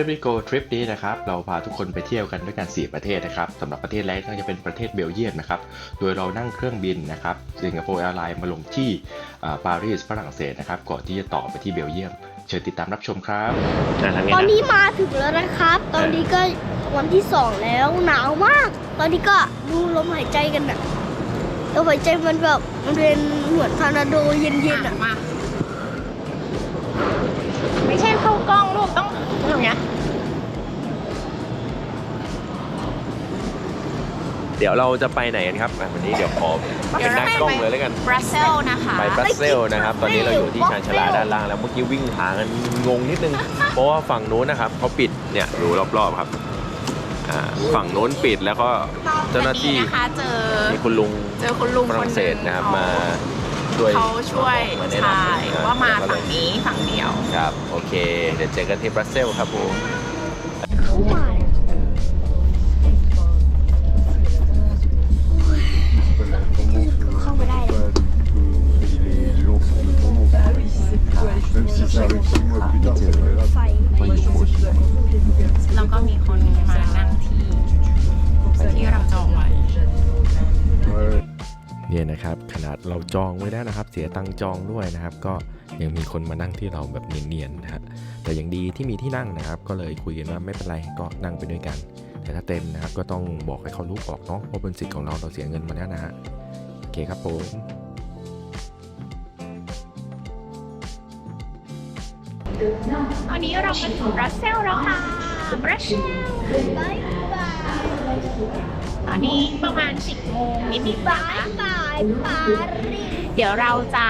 ออฟเรบิโกทริปนี้นะครับเราพาทุกคนไปเที่ยวกันด้วยกัน 4 ประเทศนะครับสำหรับประเทศแรกก็จะเป็นประเทศเบลเยียมนะครับโดยเรานั่งเครื่องบินนะครับสิงคโปร์แอร์ไลน์มาลงที่อ่าปารีสฝรั่งเศสนะครับก่อนที่จะต่อไปที่เบลเยียม เชิญติดตามรับชมครับอะทางนี้ตอนนะนี้มาถึงแล้วนะครับ ตอนนี้ก็วันที่สองแล้วหนาวมาก ตอนนี้ก็ดูลมหายใจกันอะลมหายใจมันแบบมันเป็นเหมือนทอร์นาโดเย็นๆอะมาไม่ ใช่เข้ากล้องลูกต้องทำอย่างเงี้ยเดี๋ยวเราจะไปไหนกันครับอะวันนี้เดี๋ยวขอเป็นนักกล้องเลยแล้วกัน บรัสเซลนะคะไปบรัสเซลนะครับ ตอนนี้เราอยู่ที่ชานชาลาด้านล่างแล้วเมื่อกี้วิ่งหากันงงนิดนึง เพราะว่าฝั่งนู้นนะครับเขาปิดเนี่ยดูรอบๆครับอ่าฝั่งนู้นปิดแล้วก็เจ้าหน้าที่วันนี้นะคะเจอมีคุณลุงเจอคุณลุงฝคนรั่งหเศนึ่สงนะครับมา ช่วยเขาช่วยมาแนะนำ ชายอ่ว่ามาแล้วก็เลฝั่ยงนี้ฝั่งเดียว ครับ โอเค เดี๋ยวเจอกันที่บรัสเซลครับผม เข้ามาเข้าไม่ได้เลย les gens sont de ton nom. Même si ça arrive six mois plus tard, c'est pas grave. ไฟ แล้วก็มีคนมานั่งที่ที่เราจองไว้ Ouais. เนี่ยนะครับขนาด เราจองไว้แล้วนะครับ เสียตังจองด้วยนะครับ ก็ยังมีคนมานั่งที่เราแบบเนียนๆนะฮะแต่ยังดีที่มีที่นั่งนะครับ ก็เลยคุยกันว่าไม่เป็นไรก็นั่งไปด้วยกัน แต่ถ้าเต็มนะครับก็ต้องบอกให้เขารู้บอกเนาะว่าเป็นสิทธิ์ของเราเราเสียเงินมาแล้วนะฮะโอเคครับผมตอนนี้เราไปถึงบรัสเซลแล้วค่ะบรัสเซลบายบายตอนนี้ประมาณ 10โมงนิดๆบานะคะยบา ปารีสเดี๋ยวเราจะ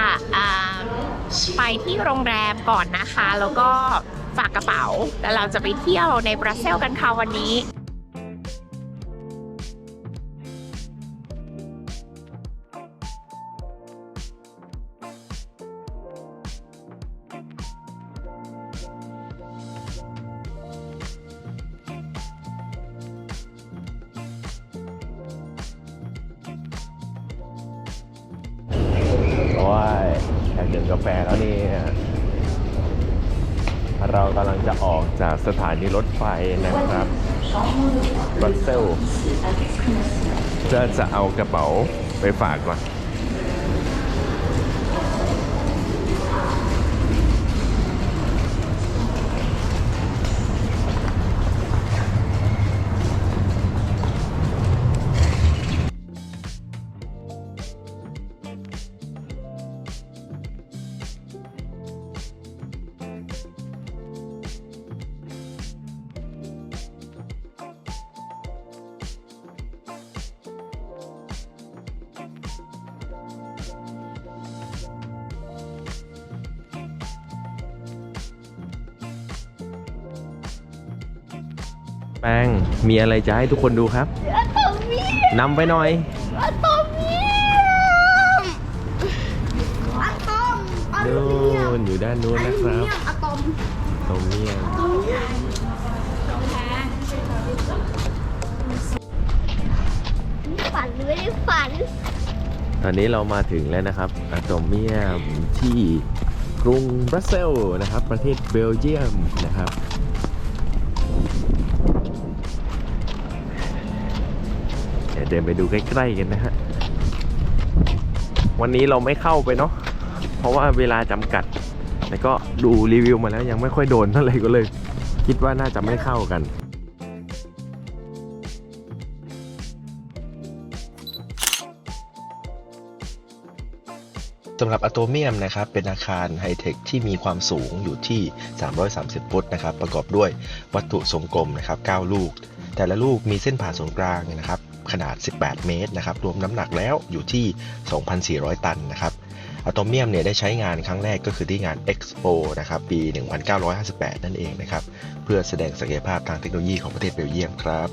ไปที่โรงแรมก่อนนะคะ แล้วก็ฝากกระเป๋า แล้วเราจะไปเที่ยวในบรัสเซลกันค่ะวันนี้ ดื่มกาแฟแล้วนี่เรากำลังจะออกจากสถานีรถไฟนะครับบรัสเซลจะจะเอากระเป๋าไปฝากก่อน แป้งมีอะไรจะให้ทุกคนดูครับอะตอมเมียมนำไปหน่อย อะตอมเมียมอะตอมอะนู่ลูมิเนียมนอยู่ด้านนู้นอะนะลูคมิรับเนียมอะตอมตรงนี้อะตอมเมียมนี่ฝันหรือไม่ได้ฝัน ตอนนี้เรามาถึงแล้วนะครับอะโตเมียมที่กรุงบรัสเซลส์นะครับ ประเทศเบลเยียมนะครับ เดี๋ยวเดินไปดูใกล้ๆกันนะฮะ วันนี้เราไม่เข้าไปเนาะ เพราะว่าเวลาจำกัดแต่ก็ดูรีวิวมาแล้วยังไม่ค่อยโดนเท่าไหร่ก็เลย คิดว่าน่าจะไม่เข้ากันสำหรับอะโตเมียมนะครับเป็นอาคารไฮเทคที่มีความสูงอยู่ที่ 330 ฟุตนะครับประกอบด้วยวัตถุทรงกลมนะครับ 9 ลูก แต่ละลูกมีเส้นผ่าศูนย์กลางนะครับ ขนาด 18 เมตรนะครับ รวมน้ำหนักแล้วอยู่ที่ 2,400 ตันนะครับอะโตเมียมเนี่ยได้ใช้งานครั้งแรกก็คือที่งาน Expo นะครับปี 1958 นั่นเองนะครับ เพื่อแสดงศักยภาพทางเทคโนโลยีของประเทศเบลเยียมครับ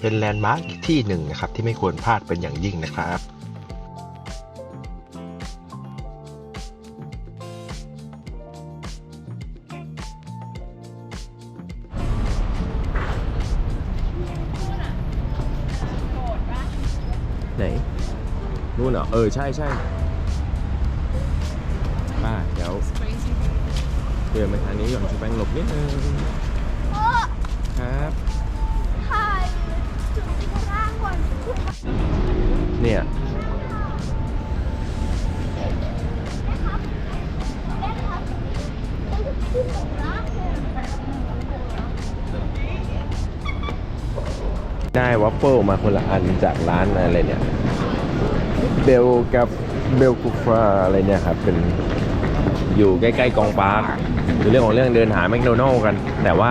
เป็นแลนด์มาร์กที่หนึ่งนะครับที่ไม่ควรพลาดเป็นอย่างยิ่งนะครับ ไหนนู่นเหรอเออใช่ใช่ป้าเดี๋ยวเดินไปทางนี้ก่อนจะแป้งหลบนิดนึงโอ้ครับถ่ายถึงข้างล่างก่อ ได้วัฟเฟิลมาคนละอันจากร้านอะไรเนี่ยเบลกับเบลกุฟราอะไรเนี่ยครับเป็นอยู่ใกล้ๆกองปาร์คคือเรื่องของเรื่องเดินหาแมคโดนัลล์กัน แต่ว่า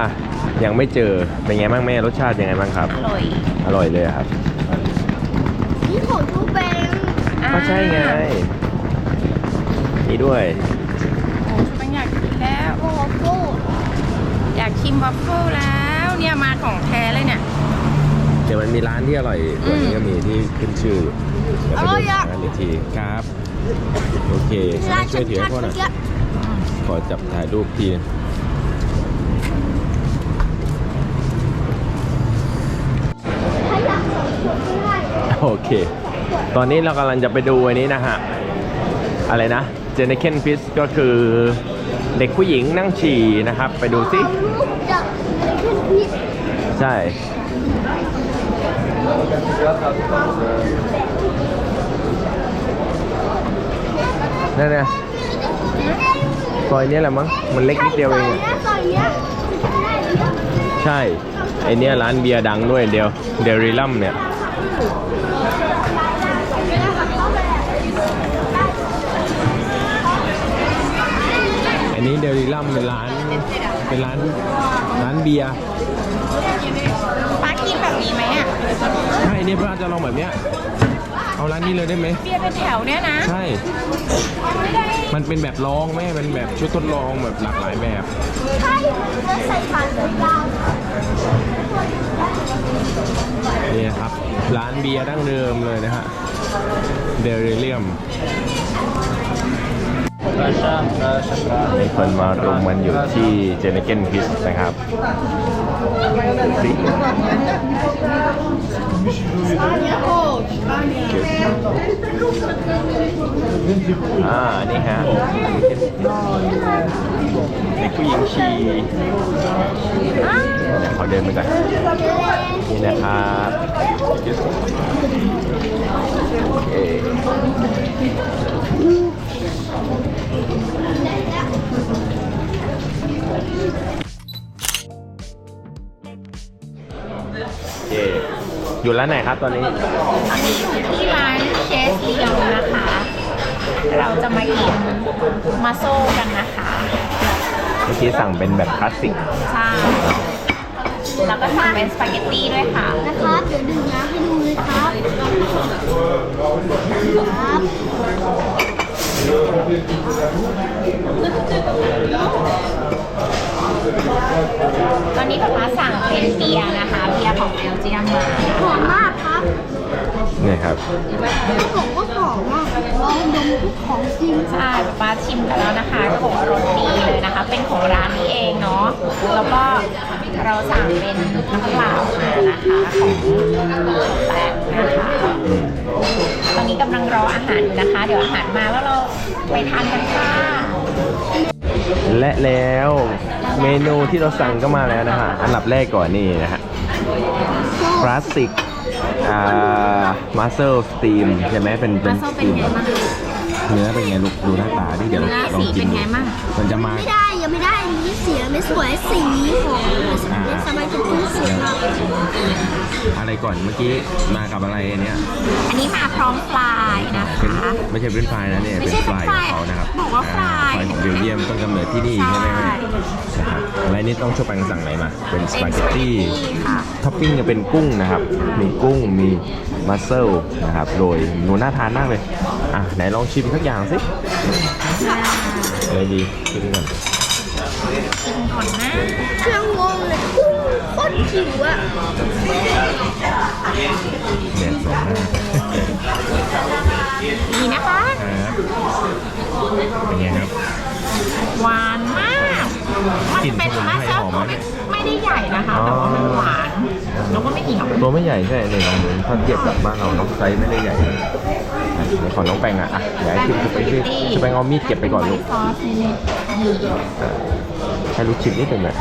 ยังไม่เจอเป็นไงบ้างแม่รสชาติยังไงบ้างครับ อร่อย อร่อยเลยอะครับนี่ของทูเปงก็ใช่ไงนี่ด้วยโอ้ชุบเป็นอยากกินแล้วโอ้โหอยากชิมวัฟเฟิลแล้วเนี่ยมาของแท้เลยเนี่ยเดี๋ยวมันมีร้านที่อร่อยกว่านี้ก็มีที่ขึ้นชื่อเดี๋ยวไปดูร้านอีกทีครับ โอเคร้านช่วยถือให้พ่อหน่อยเมื่อกี้ขอจับถ่ายรูปทีถ้าอยากสองขวดก็ได้โอเค ตอนนี้เรากำลังจะไปดูอันนี้นะฮะ อะไรนะ เจเนเคนฟิสก็คือเด็กผู้หญิงนั่งฉี่นะครับ ไปดูสิลูกจากเล็กขึ้นพีชใช่ นั่นไงซอยนี้แหละมั้ง มันเล็กนิดเดียวเองอะใช่ ไอเนี้ยร้านเบียร์ดังด้วยเดียว เดริลัมเนี่ยอันนี้เดริลัมเป็นร้าน เป็นร้าน ร้านเบียร์ เนี่ยเพื่อนจะลองแบบเนี้ยเอาร้านนี้เลยได้ไหมเบียร์เป็นแถวเนี่ยนะใช่ มันเป็นแบบลองแม่มันแบบชุดทดลองแบบหลากหลายแบบใช่แล้วใส่ผ่านเลยยาวนี่นะครับ ร้านเบียร์ดั้งเดิมเลยนะฮะเดริเลียมมีคนมารุมมันอยู่ที่เจเนเกนพิสนะครับดูสิ อ่า นี่ฮะเด็กผู้หญิงชีขอเดินไปก่อนนี่นะครับโอเค อยู่ร้านไหนครับตอนนี้ ที่ร้านเชสเลียงนะคะ เราจะมากินมาโซกันนะคะ เมื่อกี้สั่งเป็นแบบคลาสสิก ใช่ แล้วก็สั่งเป็นสปาเกตตี้ด้วยค่ะ นะครับเดี๋ยวดื่มน้ำให้ดูเลยครับครับ ตอนนี้ป๊าป๊าสั่งเป็นเบียร์นะคะ เบียร์ของเบลเจียมมา หอมมากครับเนี่ยครับเขาบอกว่าหอมมากลองดมทุกของจริงใช่ป๊าป๊าชิมกันแล้วนะคะก็บอกว่ารสดีเลยนะคะ เป็นของร้านนี้เองเนาะ แล้วก็เราสั่งเป็นน้ำเปล่ามานะคะของแปดนะคะตอนนี้กำลังรออาหารอยู่นะคะ เดี๋ยวอาหารมาแล้วเราไปทานกันค่ะ และแล้ว เมนูที่เราสั่งก็มาแล้วนะฮะ อันดับแรกก่อนนี่นะฮะคลาสสิกอ่ามาเซลสตีมใช่ไหมเป็นเป็นมาโซเป็นไงบ้างเนื้อเป็นไงลูกดูหน้าตาดิเดี๋ยวเนื้อลองสีกิเป็นนดูไงบ้างมันจะมา เสียไม่สวยสีของเป็นสมัยจะพูดเสียงเราอะไรก่อนเมื่อกี้มากับอะไรเนี่ยอันนี้มาพร้อมฟลายนะเป็นคะไม่ใช่เป็นฟรายนะเนี่ยไม่เป็นใช่ฟรายของเขานะครับบอกว่าฟรายอ่ฟรายของเบลเยียมต้นกำเนิดที่นี่ใช่ไหมใช่นะครับอะไรนี่ต้องชอบแปงสั่งอะไรมาเป็นสปาเกตตี้ค่ะท็อปปิ้งจะเป็นกุ้งนะครับ มีกุ้งมีมัสเซลนะครับโรยหนูน่าทานมากเลยอะไหนลองชิมสักอย่างสิอะไรดีชิมก่อน กินก่อนนะเครื่องงงเลยโคตรจิ๋วอะแดดสองหน้าดีนะคะ ครับเป็นไงครับ หวานมาก มันกลิ่นเป็นสมุนมาไพรเซลหอมไหมไม่ไม่ได้ใหญ่นะคะ แต่ว่ามันหวาน แล้วก็ไม่เหนียวตัวไม่ใหญ่ใช่เลยลองดูถ้าเทียบกับบ้านเราน้องไซส์ไม่ได้ใหญ่นะอะเดี๋ยวขอน้องแปงอะอะเดี๋ยวให้ชิมไปชิมแปงเอามีดเก็บไปก่อนลูก ซอสนี่ อะ ให้ลูกชิมนิดหนึ่งหน่อย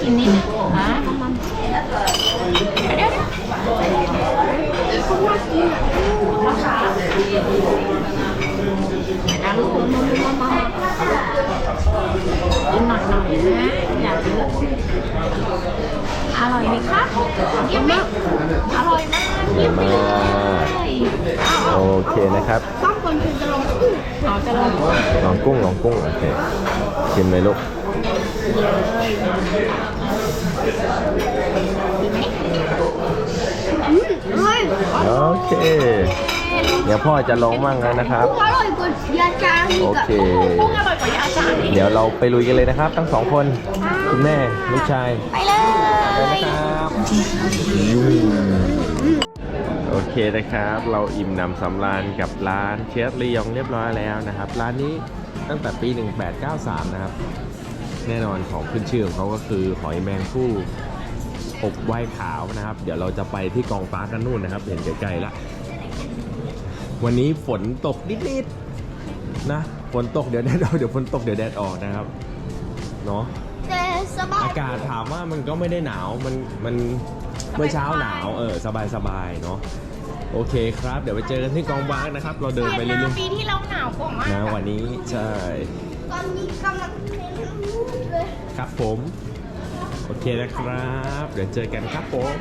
ชิมนิดนึงนะเดี๋ยวเดี๋ยวเขาน่ากินอะลูกกินหน่อยหน่อยนะอย่าเยอะอร่อยไหมคะเยี่ยมไหมอร่อยมากอร่อยมากเลยโอเคนะครับต้องคนคือจะลองกุ้ง เอาจะลองลองกุ้งลองกุ้งโอเคชิมเลยลูกอืมเฮ้ยโอเค เดี๋ยวพ่อจะลองมั่งแล้วนะครับกุ้งอร่อยกว่ายาจางอีโอกอะเค กุ้งอร่อยกว่ายาจางอีกเดี๋ยวเราไปลุยกันเลยนะครับ ทั้งสองคน คุณแม่ลูกชาย ไปเลยไปนะครับ โอเคนะครับ เราอิ่มหนำสำราญกับร้านเชฟลียองเรียบร้อยแล้วนะครับ ร้านนี้ตั้งแต่ปี 1893 นะครับ แน่นอนของขึ้นชื่อของเขาก็คือหอยแมงผู้อบไว้ขาวนะครับ เดี๋ยวเราจะไปที่กองฟ้ากันนู่นนะครับ เห็นไกลๆละวันนี้ฝนตกนิดๆนะฝนตกเดี๋ยวแดดออกเดี๋ยวฝนตกเดี๋ยวแดดออกนะครับเนาะแต่สบายอากาศถามว่ามันก็ไม่ได้หนาวมันมัน เมื่อเช้าหนาวเออสบายสบายเนาะโอเคครับ เดี๋ยวไปเจอกันที่กองบางนะครับ เราเดินไปเรื่อยปีที่เราหนาวกว่ามากๆนะวันนี้ใช่ตอนนี้กำลังเล่นลูกเลยครับผม โอเคนะครับ เดี๋ยวเจอกันครับผม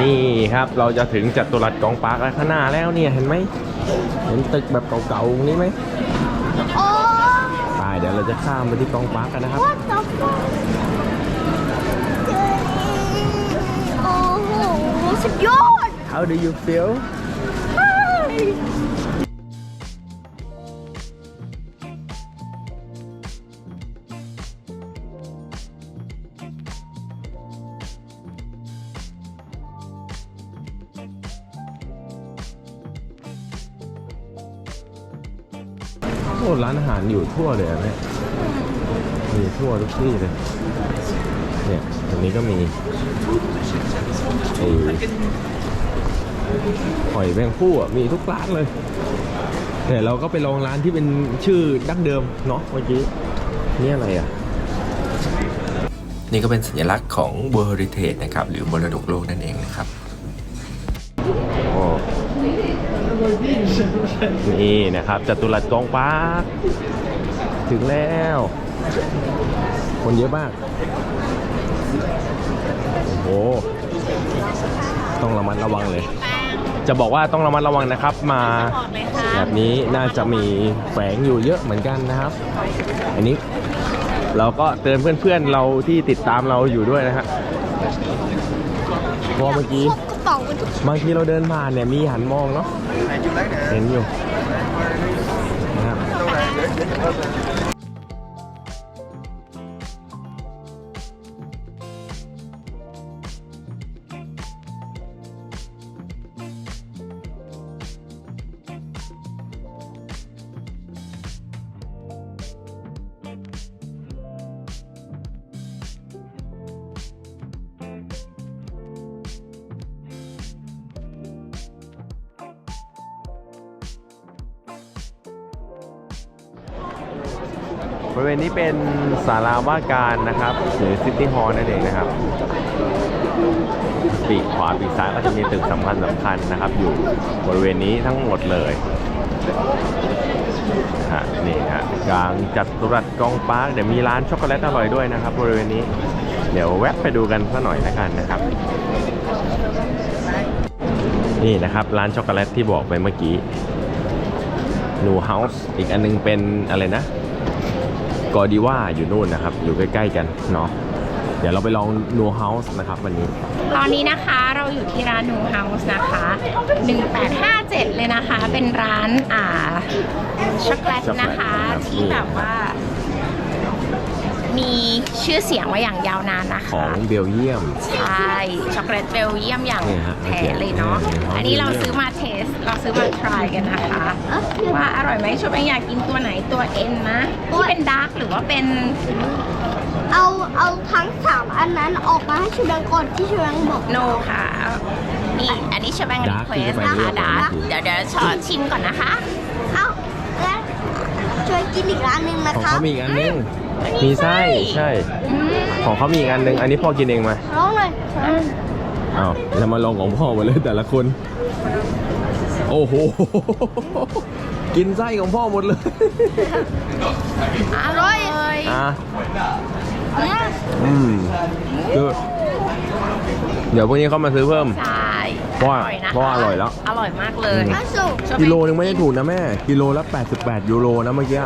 นี่ครับเราจะถึงจัตุรัสกองปาร์คแล้วข้างหน้าแล้วเนี่ยเห็นไหมเห็นตึกแบบเก่าๆนี้ไหมโอ้ไป เดี๋ยวเราจะข้ามไปที่กองปาร์คกันนะครับว่าจะฟังโอ้โหสุดยอด How do you feel โอ้ร้านอาหารอยู่ทั่วเลยอะเนี่ยมีทั่วทุกที่เลย เนี่ยตรงนี้ก็มีไอ้หอยแมงผู้อะมีทุกร้านเลยแต่เราก็ไปลองร้านที่เป็นชื่อดั้งเดิมเนาะเมื่อกี้นี่อะไรอะ นี่ก็เป็นสัญลักษณ์ของ World Heritage นะครับ หรือมรดกโลกนั่นเองนะครับ นี่นะครับจตุรัสกองปาร์คถึงแล้ว คนเยอะมาก โอ้โหต้องระมัดระวังเลย จะบอกว่าต้องระมัดระวังนะครับ มาแบบนี้น่าจะมีแฝงอยู่เยอะเหมือนกันนะครับ อันนี้เราก็เตือนเพื่อนๆเราที่ติดตามเราอยู่ด้วยนะฮะเพราะเมื่อกี้ บางทีเราเดินผ่านเนี่ยมีหันมองเนาะเห็นอยู่ บริเวณนี้เป็นศาลาว่าการนะครับ หรือซิตี้ฮอลล์นั่นเองนะครับ ปีกขวาปีกซ้ายก็จะมีตึกสำคัญสำคัญนะครับ อยู่บริเวณนี้ทั้งหมดเลยฮะนี่ฮะกลางจัตุรัสกองปาร์คเดี๋ยวมีร้านช็อกโกแลตอร่อยด้วยนะครับ บริเวณนี้ เดี๋ยวแวะไปดูกันสักหน่อยละกันนะครับ นี่นะครับร้านช็อกโกแลตที่บอกไปเมื่อกี้นูเฮาส์อีกอันนึงเป็นอะไรนะ กอดีว่าอยู่นู่นนะครับ อยู่ใกล้ๆกันเนาะเดี๋ยวเราไปลองนูเฮาส์นะครับวันนี้ ตอนนี้นะคะเราอยู่ที่ร้านนูเฮาส์นะคะ 1857 เลยนะคะ เป็นร้านอ่าช็อกโกแลตนะคะช็อกโกแลตครับที่แบบว่า มีชื่อเสียงมาอย่างยาวนานนะขอคะงเบลเยียม ใช่ช็อกโกแลตเบลเยียมอย่างเนี่ยฮะแท้เลยเนาะเนี่ยอันนี้เราซื้อมาเทส เราซื้อมาทรายกันนะคะ ว่าอร่อยไหมชอบอยากกินตัวไหนตัวเอ็นนะที่เป็นดาร์กหรือว่าเป็นเอาเอาทั้งสามอันนั้นออกมาให้ชูดังก่อนที่ชูดังบอกโนค่ะนี่อันนี้ชาแบงรี Dark เควสที่จะไปนะคะเลือกก่อนดาร์กนะเดี๋ยวเดี๋ยวขอชิมก่อนนะคะ เอาแล้วช่วยกินอีกร้านหนึ่งนะของครับเขามีอีกอันนึง มีไส้ใช่ ของเขามีอีกอันนึง อันนี้พ่อกินเองมาร้องหน่อยอ้าวแล้วมาลองของพ่อหมาเลยแต่ละคน โอ้โห กินไส้ของพ่อหมดเลย อร่อยอะอืมคือเดี๋ยวพรุ่งนี้เขามาซื้อเพิ่ม ใช่ เพราะว่าอร่อยนะคะเพราะว่าอร่อยแล้ว อร่อยมากเลยมาสุกกิโลนึงไม่ได้ถูกนะแม่ กิโลละ 88 ยูโรนะเมื่อกี้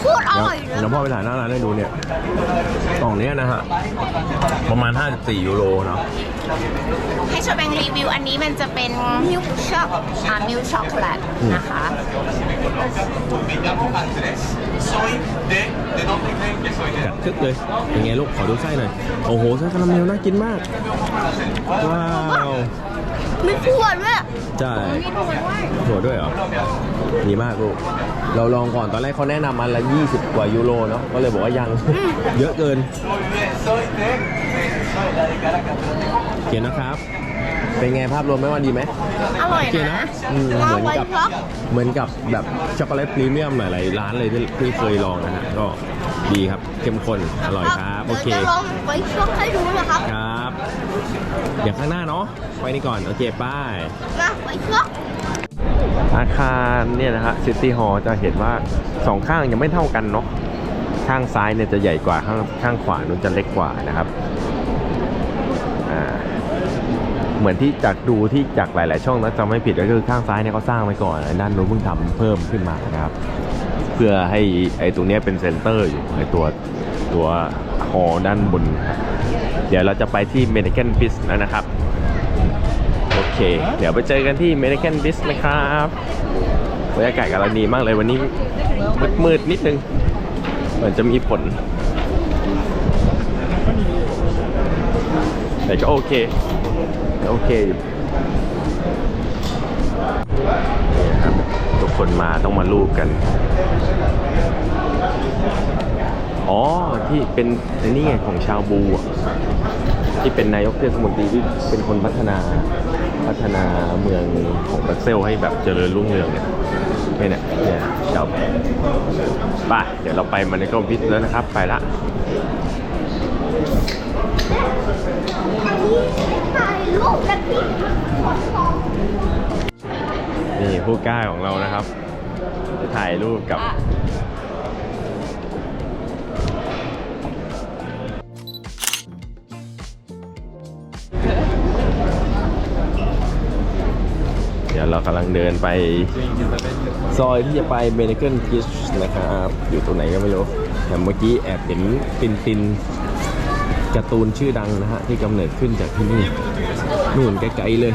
โคตรอเดี๋ยวร่อยเลยเดี๋ยวพ่อไปถ่ายหน้าร้านให้ดูเนี่ยกล่องเนี้ยนะฮะ ประมาณ 54 ยูโรเนาะ ให้ชอแบงรีวิวอันนี้มันจะเป็นมิลช็อกอ่ามิลช็อกโกแลตนะคะกัดคึกเลยเป็นไงลูกขอดูไส้หน่อย โอ้โหไส้คาราเมลน่ากินมาก ว้าวไม่พูดด้วยใช่ถั่วด้วยเหรอดีมากลูก เราลองก่อนตอนแรกเขาแนะนำอันละ 20 กว่ายูโรเนาะก็เลยบอกว่ายังเยอะเกินเขียนนะครับ เป็นไงภาพรวมไหมว่าดีไหมอร่อยโอเคนะนะอืมเหมือนกับเหมือนกับแบบช็อกโกแลตพรีเมียมหลายๆร้านเลยที่ที่เคยลองนะฮะก็ ดีครับ เข้มข้น อร่อยครับ โอเค ดี๋ยวจะลองไว้ช็อกให้ดูนะครับครับ เดี๋ยวข้างหน้าเนาะไปนี่ก่อน โอเคป้าย มาไว้ช็อกอาคารเนี่ยนะฮะซิตี้ฮอลจะเห็นว่าสองข้างยังไม่เท่ากันเนาะข้างซ้ายเนี่ยจะใหญ่กว่าข้างข้างขวานู้นจะเล็กกว่านะครับอ่าเหมือนที่จากดูที่จากหลาย ๆ ช่องนะจำไม่ผิดก็คือข้างซ้ายเนี่ยเขาสร้างไว้ก่อนไอ้ด้านนู้นเพิ่งทำเพิ่มขึ้นมานะครับ เพื่อให้ไอ้ตรงนี้เป็นเซนเตอร์อยู่ไอ้ตัวตัวฮอด้านบน เดี๋ยวเราจะไปที่เมดิ c กน b ิสนะครับ โอเค เดี๋ยวไปเจอกันที่ American b i z นะครับบรรยากาศกำลังดีมากเลยวันนี้มืดๆนิดนึง เหมือนจะมีฝนแต่ก็โอเค โอเคอยู่ คนมาต้องมารูปกัน อ๋อ ที่เป็นไอ้นี่ไงของชาวบูอะที่เป็นนายกเทศมนตรีที่เป็นคนพัฒนาพัฒนาเมืองของบรัสเซลให้แบบเจริญรุ่งเรืองเนี่ยนี่เนี่ยเนี่ยชาวไปเดี๋ยวเราไปมันในกรมพิษแล้วนะครับ ไปละถ่ายรูปกันที่นี่ ผู้กล้าของเรานะครับ จะถ่ายรูปกับ เดี๋ยวเรากำลังเดินไป ซอยที่จะไปเบเนเกิลกิชนะครับ อยู่ตรงไหนก็ไม่รู้ แต่เมื่อกี้แอบเห็นตินตินการ์ตูนชื่อดังนะฮะ ที่กำเนิดขึ้นจากที่นี่นู่นไกลๆเลย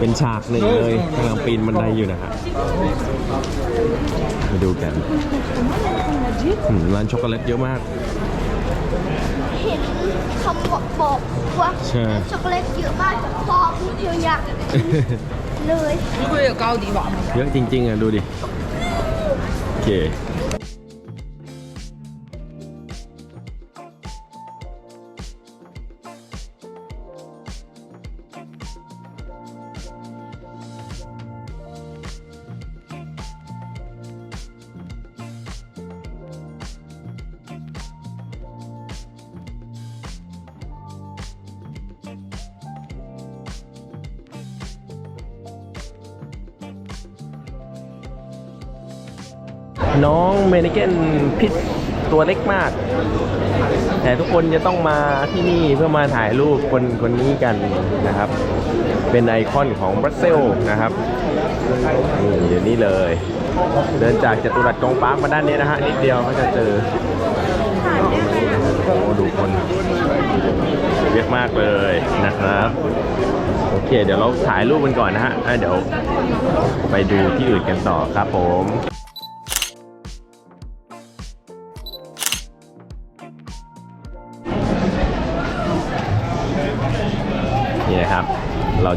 เป็นฉากหนึ่งเลยกำลังปีนบันไดอยู่นะฮะมาดูกันอืมร้านช็อกโกแลตเยอะมาก เห็นคำบอกบอกว่าใช่ ช็อกโกแลตเยอะมากแต่พ่อพูดเยอะแยะเลยเยอะจริงๆอะ ดูดิ โอเค นิเกนพิษตัวเล็กมาก แต่ทุกคนจะต้องมาที่นี่เพื่อมาถ่ายรูปคนคนนี้กันนะครับ เป็นไอคอนของบรัสเซลนะครับนี่อยู่นี่เลย เดินจากจตุรัสกองปาร์คมาด้านนี้นะฮะนิดเดียวก็จะเจอโอ้ดูคนเยอะมากเลยนะครับ โอเค เดี๋ยวเราถ่ายรูปกันก่อนนะฮะเดี๋ยวไปดูที่อื่นกันต่อครับผม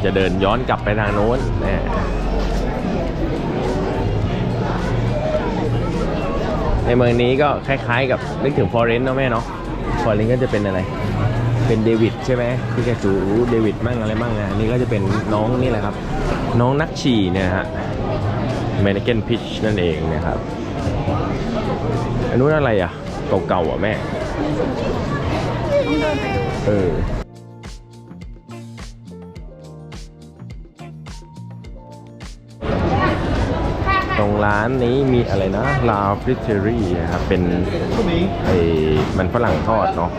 จะเดินย้อนกลับไปทางโน้นนะในเมืองนี้ก็คล้ายๆกับนึกถึงฟอเรนต์เนาะแม่เนาะฟอเรนต์ก็จะเป็นอะไร เป็นเดวิดใช่ไหมที่แกจูเดวิดมั่งอะไรมั่งอันนี้ก็จะเป็นน้องนี่แหละครับ น้องนักฉี่เนี่ยฮะเมนเกนพิชนั่นเองนะครับอันนู้นอะไรอะเก่าๆอะแม่เออ รงร้านนี้มีอะไรนะลาฟริเทอรี่นะครับเป็นไอ้มันฝรั่งทอดเนาะ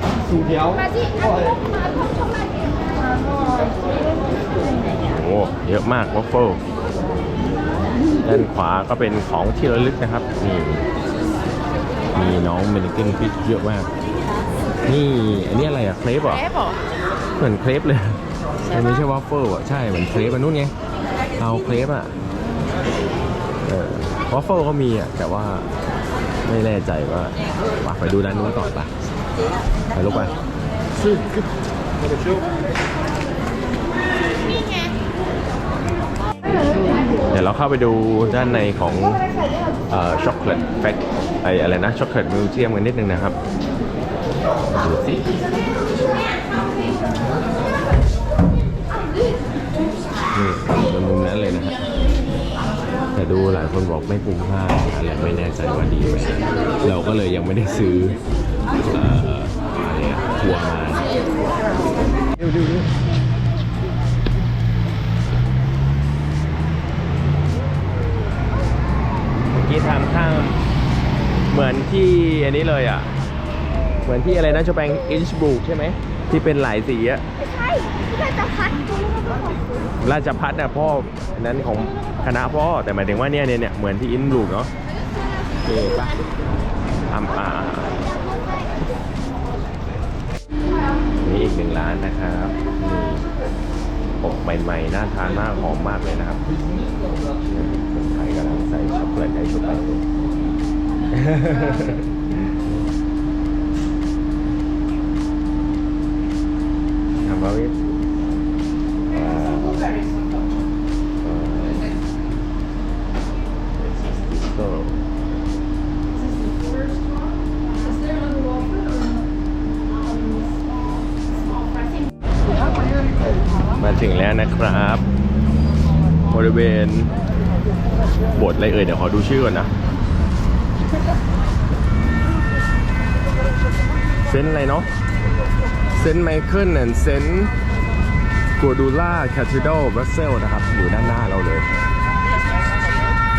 โอ้เยอะมากวอฟเฟิลด้านขวาก็เป็นของที่ระลึกนะครับนี่มีน้องเมนิเกนฟิชเยอะมาก นี่อันนี้อะไรอะเครปเหรอเอ๊ะบอกเหมือนเครปเลยมันไม่ใช่วอฟเฟิลอะใช่เหมือนเครปอันนู้นไงเอาเครปอะเออ วอฟเฟิลก็มีอะ แต่ว่าไม่แน่ใจว่าว่าไปดูด้านนู้นก่อนปะไปลูกไปเดี๋ยวเราเข้าไปดูด้านในของช็อกโกแลตแฟคไออะไรนะช็อกโกแลตมิวเซียมกันนิดนึงนะครับดูสินี่ตรงมุมนั้นเลยนะฮะ ดูหลายคนบอกไม่คุ้มค่าอะไรไม่แน่ใจว่าดีไหมเราก็เลยยังไม่ได้ซื้อเอ่อะไรทัวร์มาดูดูดูเมื่อกี้ทางข้างเหมือนที่อันนี้เลยอะ เหมือนที่อะไรนะชอแปงอินชบูกใช่ไหม ที่เป็นหลายสีอะไม่ใช่ที่เราจะพัดตรงนี้ก็ขอซื้อราชพัฒน์นะพ่ออันนั้นของคณะพ่อแต่หมายถึงว่าเนี่ยเนี่ยเนี่ยเหมือนที่อินลูกเนาะโอเคปะทำอ่านี่อีกหนึ่งร้านนะครับนี่อบใหม่ๆน่าทานมากหอมมากเลยนะครับคนไทยกำลังใส่ช็อกโกแลตให้ชุบไป ทำบาวิสก็มาถึงแล้วนะครับ บริเวณโบสถ์อะไรเอ่ยเดี๋ยวขอดูชื่อก่อนนะ เซนต์อะไรเนาะเซนต์ไมเคิลแอนด์เซนต์กัวดูล่าแคท h ด r ลบรัสเซลนะครับ อยู่ด้านหน้าเราเลย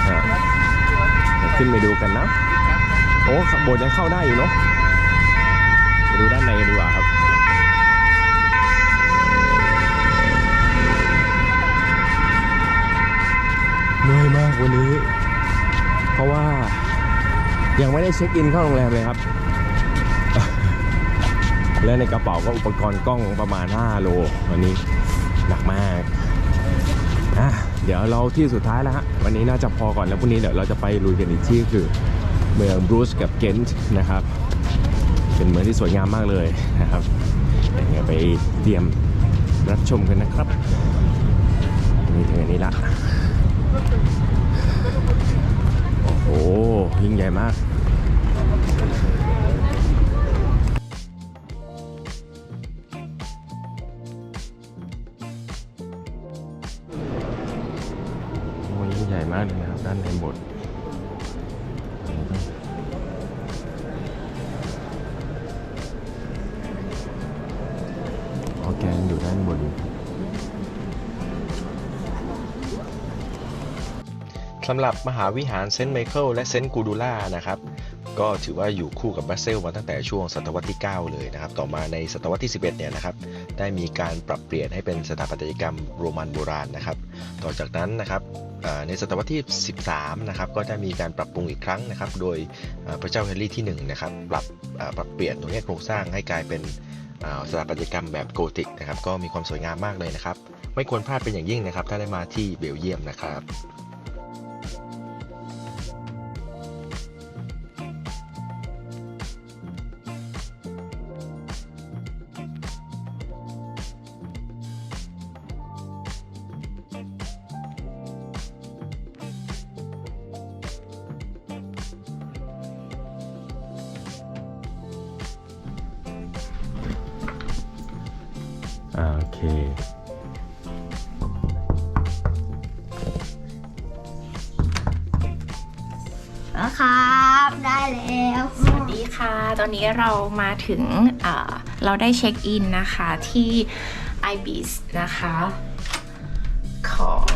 ฮะขึ้นไปดูกันนะ โอ้โบสถ์ยังเข้าได้อยู่เนาะไปดูด้านในกันดีกว่าครับเหนื่อยมากวันนี้ เพราะว่ายังไม่ได้เช็คอินเข้าโรงแรมเลยครับ และในกระเป๋าก็อุปกรณ์กล้องประมาณ 5 โลวันนี้หนักมากอะเดี๋ยวเราที่สุดท้ายแล้วฮะวันนี้น่าจะพอก่อนแล้วพรุ่งนี้เดี๋ยวเราจะไปลุยกันอีกที่คือเมืองบรูซกับเกนต์นะครับ เป็นเมืองที่สวยงามมากเลยนะครับเดี๋ยวไปเตรียมรับชมกันนะครับนี่ถึงอันนี้ละโอ้โหยิ่งใหญ่มาก ญ่มากเลยนะครับ ด้านในบสถ์ออแกนอยู่ด้านบนสำหรับมหาวิหารเซนต์ไมเคิลและเซนต์กูดูล่านะครับ ก็ถือว่าอยู่คู่กับบรัสเซลมาตั้งแต่ช่วงศตวรรษที่ 9 เลยนะครับ ต่อมาในศตวรรษที่ 11 เนี่ยนะครับ ได้มีการปรับเปลี่ยนให้เป็นสถาปัตยกรรมโรมันโบราณนะครับ ต่อจากนั้นนะครับในศตวรรษที่ 13 นะครับ ก็ได้มีการปรับปรุงอีกครั้งนะครับ โดยพระเจ้าเฮนรี่ที่1นะครับ ปรับเปรับเปลี่ยนตรงนี้โครงสร้างให้กลายเป็นสถาปัตยกรรมแบบโกธิกนะครับ ก็มีความสวยงามมากเลยนะครับ ไม่ควรพลาดเป็นอย่างยิ่งนะครับ ถ้าได้มาที่เบลเยียมนะครับ เคนนะครับได้แล้วสวัสดีค่ะ ตอนนี้เรามาถึงเอ่อเราได้เช็คอินนะคะที่ IBIS นะคะ ของ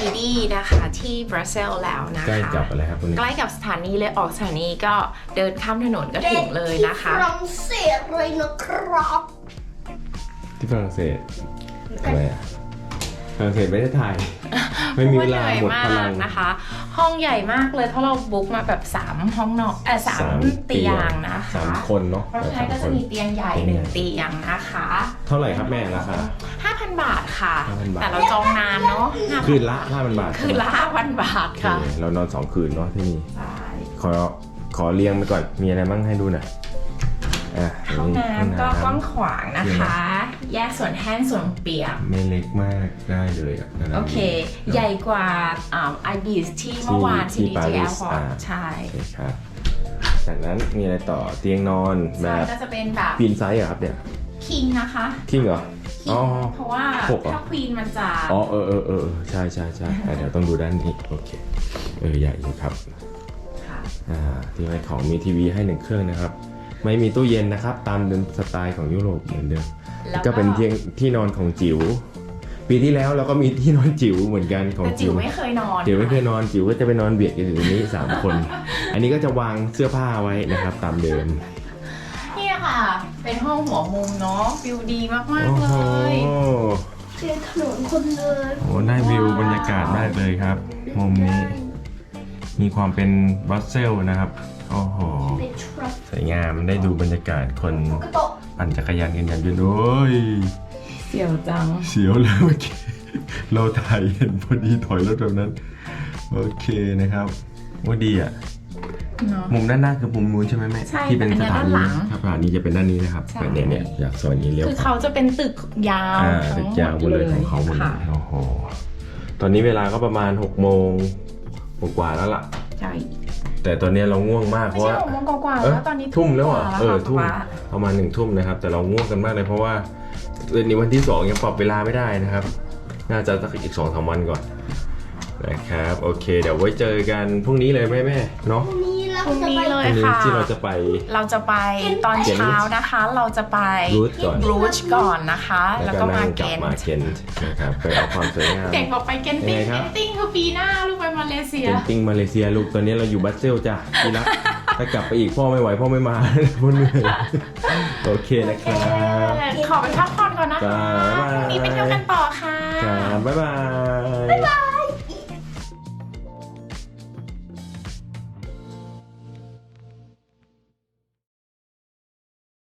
ดีดีนะคะที่บรัสเซลแล้วนะคะ ใกล้กับอะไรครับคุณใกล้กับสถานีเลยออกสถานีก็เดินข้ามถนนก็ถึงเลยนะคะ ฝรั่งเศสเลยนะครับ ที่ฝรั่งเศสอะไรอะฝรั่งเศสไม่ได้ถ่าย ไม่มีเวลาหมดพลังเพราะว่าเหนื่อยมากนะคะ ห้องใหญ่มากเลยเพราะเราบุ๊กมาแบบ 3 ห้องนอนเออสามเตียงนะคะสามคนเนาะเพราะฉะนั้นก็จะมีเตียงใหญ่หนึ่งเตียงนะคะ เท่าไหร่ครับแม่ราคา5,000 บาทค่ะ 5,000บาท แต่เราจองนานเนาะ5,000คืนละห้าพันบาทคืนละ5,000 บาทโอเคค่ะ เรานอนสองคืนเนาะที่นี่ใช่ขอขอเรียงไปก่อนมีอะไรบ้างให้ดูหน่อย อะห้องน้ำก็กว้างขวางนะคะเดี๋ยวแยกส่วนแห้งส่วนเปียก ไม่เล็กมากได้เลยอะนั่นน่ะโอเค ใหญ่กว่าไอบีสที่เมื่อวานที่ที่ดีปาเจรีแอสร์พอร์อ่าตใช่โอเคครับจากนั้นมีอะไรต่อเตียงนอนแบใช่บก็จะเป็นแบบปีนไซส์เหรอครับเนี่ยคิงนะคะคิงเหรอคิงอ๋อเพราะว่าหกเหรอถ้าควีนมันจะอ๋อเออเออเออเออใช่ใช่ใช่อะเดี๋ยวต้องดูด้านนี้โอเคเออใหญ่อยู่ครับค่ะอ่าที่ไว้ของมีทีวีให้หนึ่งเครื่องนะครับ ไม่มีตู้เย็นนะครับ ตามเดิมสไตล์ของยุโรปเหมือนเดิมแล้วก็เป็นเตียงที่นอนของจิ๋วปีที่แล้วเราก็มีที่นอนจิ๋วเหมือนกันของแต่จิ๋วไม่เคยนอนจิ๋วไม่เคยนอนจิ๋วก็จะไปนอนเบียดกันอยู่ตรงนี้ สามคน อันนี้ก็จะวางเสื้อผ้าไว้นะครับ ตามเดิมนี่ค่ะ เป็นห้องหัวมุมเนาะวิวดีมากโอ้ๆโหเลยเจอถนนคนเดินโอ้ได้วิวบรรยากาศมากเลยครับมุมนี้ มีความเป็นบรัสเซลส์นะครับ โอ้โห เป็นทรัฟสวยงามได้ดูบรรยากาศคนกระโตะปั่นจักรยานกันอย่างเดียวด้วยเสียวจัง เสียวแล้วเมื่อกี้เราถ่ายเห็นพอดีถอยรถแบบนั้น โอเคนะครับว่าดีอะ เนาะ มุมด้านหน้าคือมุมนู้นใช่ไหมแม่ใช่ที่เป็นอันสเนี้ยถานีด้านหลังครับสถานีจะเป็นด้านนี้นะครับใช่แบบเนี่ยเนี่ยอยากซอยนี้เลี้ยวคือเขาจะเป็นตึกยาวอ่าทั้ตึงกหมยาวดหมดเลยของเขาหมดเลค่ะยโอ้โห ตอนนี้เวลาก็ประมาณ6โมงกว่าๆแล้วล่ะ ใช่ แต่ตอนนี้เราง่วงมากเพไม่ราะใช่ว่า หกโมงกว่าๆเอ้ยแล้วตอนนี้ทุ่มแล้วเหรอะกาเออค่ะทุ่มป๊าประมาณหนึ่งทุ่มนะครับ แต่เราง่วงกันมากเลยเพราะว่าเดือนนี้วันที่สองยังปรับเวลาไม่ได้นะครับ น่าจะสักอีกสองสามวันก่อนนะครับ โอเค เดี๋ยวไว้เจอกันพรุ่งนี้เลยแม่แม่ๆเนาะพรุ่งนี้เรา พรุ่งจะนี้ไปเลพยรุ่งนี้ค่ะ ที่เราจะไป เราจะไปตอนเช้านะคะ เราจะไปรูทก่อน รูชก่อนนะคะ แล้แล้ววก็ก็นั่มางกเกลับนมาเกนนะครับไปเอาความสวยงาม เด็กบอกไปเกนติ้งยังไงคเกรับนติ้งคือปีหน้าลูกไปมาเลเซียเกนติ้งมาเลเซียลูกตอนนี้เราอยู่บัสเซลจ้ะที่รักถ้ากลับไปอีกพ่อไม่ไหวพ่อไม่มา พ่อเหนื่อยโอเคนะครับ ขอไปพักผ่อนก่อนนะคะจ้าบ๊ายบาย พรุ่งนี้ไปเที่ยวกันต่อค่ะ ครับบ๊ายบายบ๊ายบาย